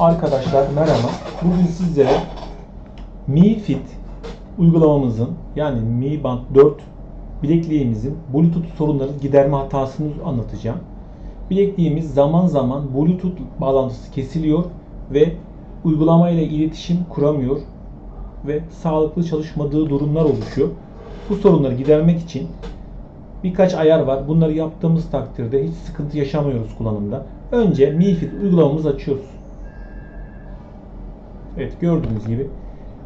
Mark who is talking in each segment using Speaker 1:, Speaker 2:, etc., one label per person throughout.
Speaker 1: Arkadaşlar merhaba. Bugün sizlere Mi Fit uygulamamızın yani Mi Band 4 bilekliğimizin Bluetooth sorunları giderme hatasını anlatacağım. Bilekliğimiz zaman zaman Bluetooth bağlantısı kesiliyor ve uygulamayla iletişim kuramıyor ve sağlıklı çalışmadığı durumlar oluşuyor. Bu sorunları gidermek için birkaç ayar var. Bunları yaptığımız takdirde hiç sıkıntı yaşamıyoruz kullanımda. Önce Mi Fit uygulamamızı açıyoruz. Evet gördüğünüz gibi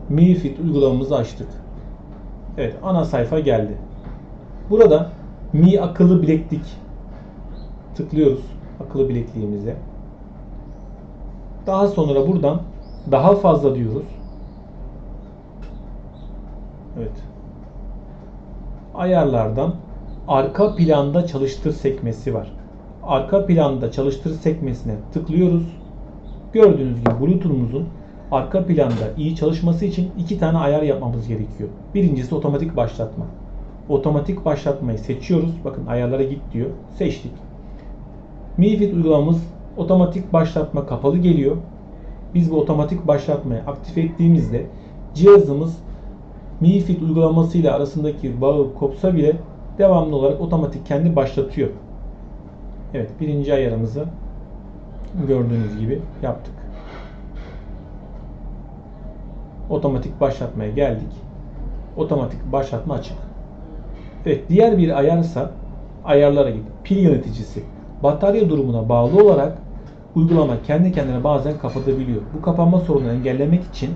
Speaker 1: Mi Fit uygulamamızı açtık. Evet ana sayfa geldi. Burada Mi akıllı bileklik tıklıyoruz akıllı bilekliğimize. Daha sonra buradan daha fazla diyoruz. Evet. Ayarlardan arka planda çalıştır sekmesi var. Arka planda çalıştır sekmesine tıklıyoruz. Gördüğünüz gibi Bluetooth'umuzun arka planda iyi çalışması için iki tane ayar yapmamız gerekiyor. Birincisi otomatik başlatma. Otomatik başlatmayı seçiyoruz. Bakın ayarlara git diyor. Seçtik. Mi Fit uygulamamız otomatik başlatma kapalı geliyor. Biz bu otomatik başlatmayı aktif ettiğimizde cihazımız Mi Fit uygulamasıyla arasındaki bağı kopsa bile devamlı olarak otomatik kendi başlatıyor. Evet birinci ayarımızı gördüğünüz gibi yaptık. Otomatik başlatmaya geldik. Otomatik başlatma açık. Evet diğer bir ayarsa ayarlara git. Pil yöneticisi. Batarya durumuna bağlı olarak uygulama kendi kendine bazen kapatabiliyor. Bu kapanma sorununu engellemek için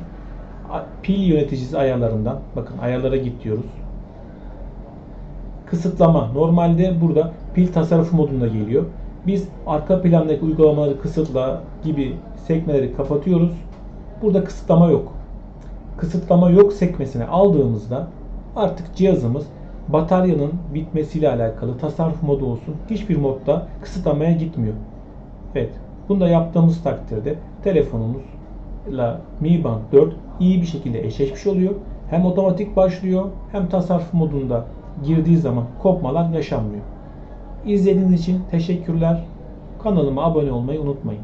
Speaker 1: pil yöneticisi ayarlarından bakın ayarlara git diyoruz. Kısıtlama. Normalde burada pil tasarrufu modunda geliyor. Biz arka plandaki uygulamaları kısıtla gibi sekmeleri kapatıyoruz. Burada kısıtlama yok. Kısıtlama yok sekmesine aldığımızda artık cihazımız bataryanın bitmesiyle alakalı tasarruf modu olsun hiçbir modda kısıtlamaya gitmiyor. Evet. Bunu da yaptığımız takdirde telefonumuzla Mi Band 4 iyi bir şekilde eşleşmiş oluyor. Hem otomatik başlıyor hem tasarruf modunda girdiği zaman kopmalar yaşanmıyor. İzlediğiniz için teşekkürler. Kanalıma abone olmayı unutmayın.